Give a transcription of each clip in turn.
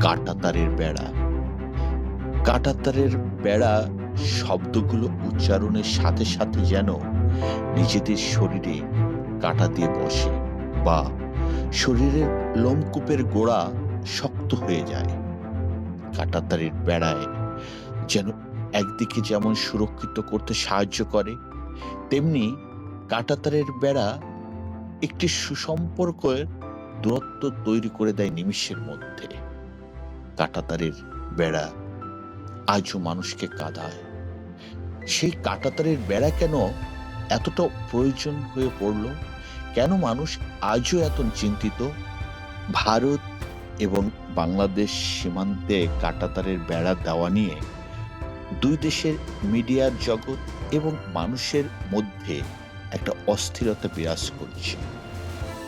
কাঁটাতারের বেড়া। কাঁটাতারের বেড়া শব্দগুলো উচ্চারণের সাথে সাথে যেন নিজেদের শরীরে কাঁটা দিয়ে বসে বা শরীরের লোমকূপের গোড়া শক্ত হয়ে যায়। কাঁটাতারের বেড়ায় যেন একদিকে যেমন সুরক্ষিত করতে সাহায্য করে, তেমনি কাঁটাতারের বেড়া একটি সুসম্পর্কের দূরত্ব তৈরি করে দেয় নিমিষের মধ্যে। কাঁটাতারের বেড়া আজও মানুষকে কাঁদায়। সেই কাঁটাতারের বেড়া কেন এতটা প্রয়োজন হয়ে পড়ল? কেন মানুষ আজও এত চিন্তিত? ভারত এবং বাংলাদেশ সীমান্তে কাঁটাতারের বেড়া দেওয়া নিয়ে দুই দেশের মিডিয়ার জগৎ এবং মানুষের মধ্যে একটা অস্থিরতা বিরাজ করছে।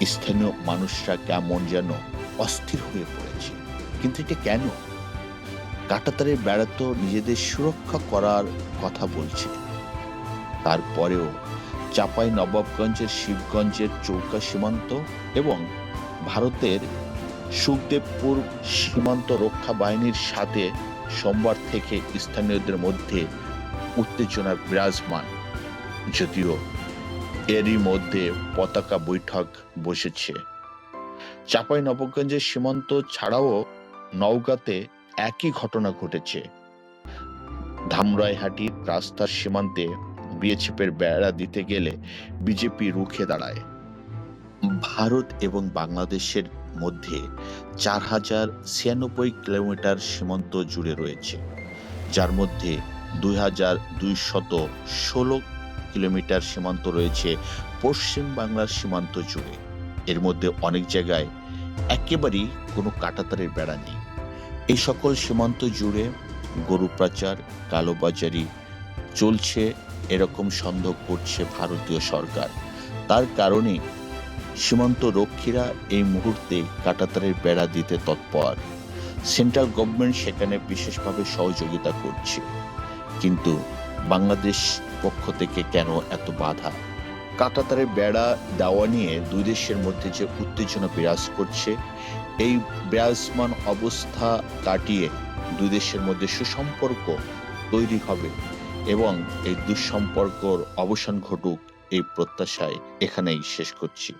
স্থানীয় মানুষরা কেমন যেন অস্থির হয়ে পড়েছে। কিন্তু এটা কেন? কাঁটাতারের বেড়া তো নিজেদের সুরক্ষা করার কথা বলছে। তারপরেও চাপাই নবাবগঞ্জের শিবগঞ্জের চৌকা সীমান্ত এবং ভারতের সুখদেবপুর সীমান্ত রক্ষা বাহিনীর সাথে সোমবার থেকে স্থানীয়দের মধ্যে উত্তেজনা বিরাজমান। যদিও এরই মধ্যে পতাকা বৈঠক বসেছে। চাপাই নবগঞ্জের সীমান্ত ছাড়াও নওগাঁতে একই ঘটনা ঘটেছে। ধামরাইহাটির রাস্তার সীমান্তে বিএসএফের বেড়া দিতে গেলে বিজেপি রুখে দাঁড়ায়। ভারত এবং বাংলাদেশের মধ্যে চার হাজার ছিয়ানব্বই কিলোমিটার সীমান্ত জুড়ে রয়েছে, যার মধ্যে দুই হাজার দুইশত ষোলো কিলোমিটার সীমান্ত রয়েছে পশ্চিম বাংলার সীমান্ত জুড়ে। এর মধ্যে অনেক জায়গায় একেবারেই কোনো কাটাতারের বেড়া নেই। এই সকল সীমান্ত জুড়ে গরু পাচার কালোবাজারি চলছে, এরকম সন্দেহ করছে ভারতীয় সরকার। তার কারণে সীমান্ত রক্ষীরা এই মুহূর্তে কাটাতারের বেড়া দিতে তৎপর। সেন্ট্রাল গভর্নমেন্ট সেখানে বিশেষভাবে সহযোগিতা করছে। কিন্তু বাংলাদেশ পক্ষ থেকে কেন এত বাধা? কাটাতারের বেড়া, দেওয়া নিয়ে দুই দেশের মধ্যে যে উত্তেজনা বিরাজ করছে, এই বিরাজমান অবস্থা কাটিয়ে দুই দেশের মধ্যে সুসম্পর্ক তৈরি হবে এবং এই দুঃসম্পর্কর অবসান ঘটুক এই প্রত্যাশায় এখানেই শেষ করছি।